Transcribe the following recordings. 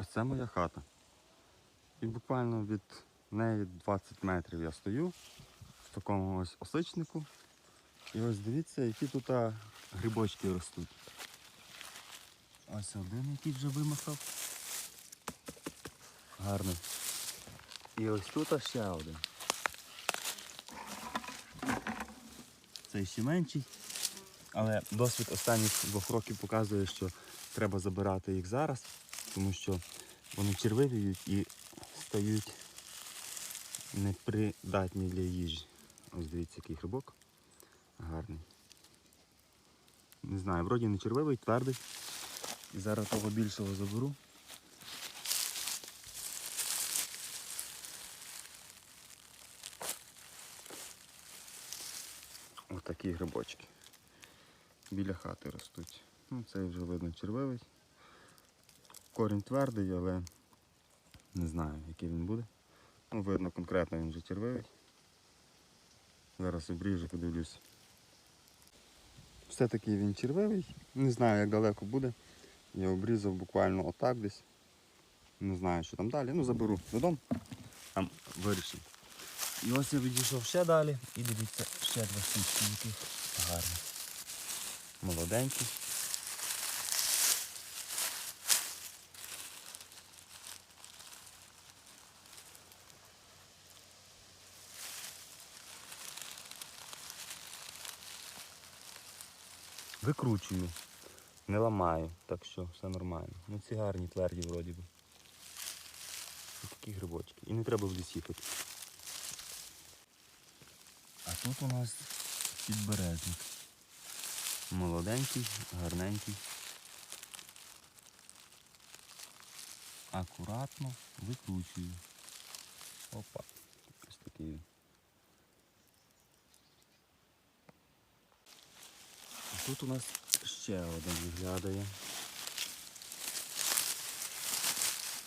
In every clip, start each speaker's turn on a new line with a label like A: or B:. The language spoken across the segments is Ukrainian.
A: Ось це моя хата. І буквально від неї 20 метрів я стою в такому ось осичнику. І ось дивіться, які тут грибочки ростуть. Ось один, який вже вимахав. Гарний. І ось тут ще один. Цей ще менший. Але досвід останніх двох років показує, що треба забирати їх зараз, тому що вони червивіють і стають непридатні для їжі. Ось дивіться, який грибок. Гарний. Не знаю, вроді не червивий, твердий. І зараз того більшого заберу. Ось такі грибочки. Біля хати ростуть. Ну, цей вже видно червивий. Корінь твердий, але не знаю, який він буде. Ну, видно конкретно він вже червивий. Зараз обріжу, подивлюся. Все-таки він червивий. Не знаю, як далеко буде. Я обрізав буквально отак десь. Не знаю, що там далі. Ну, заберу додому. Там вирішимо. І ось я відійшов ще далі. І дивіться, ще два сучки, яких гарні. Молоденькі. Викручую, не ламаю, так що все нормально. Ну ці гарні, тверді вроді би. Ось такі грибочки. І не треба в ліс їхати. А тут у нас підберезник. Молоденький, гарненький. Акуратно викручую. Опа. Ось такий. він. А тут у нас ще один виглядає.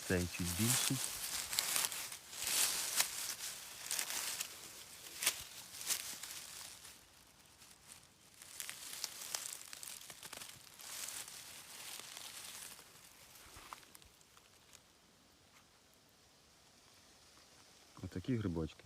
A: Цей чуть більший. Отакі грибочки.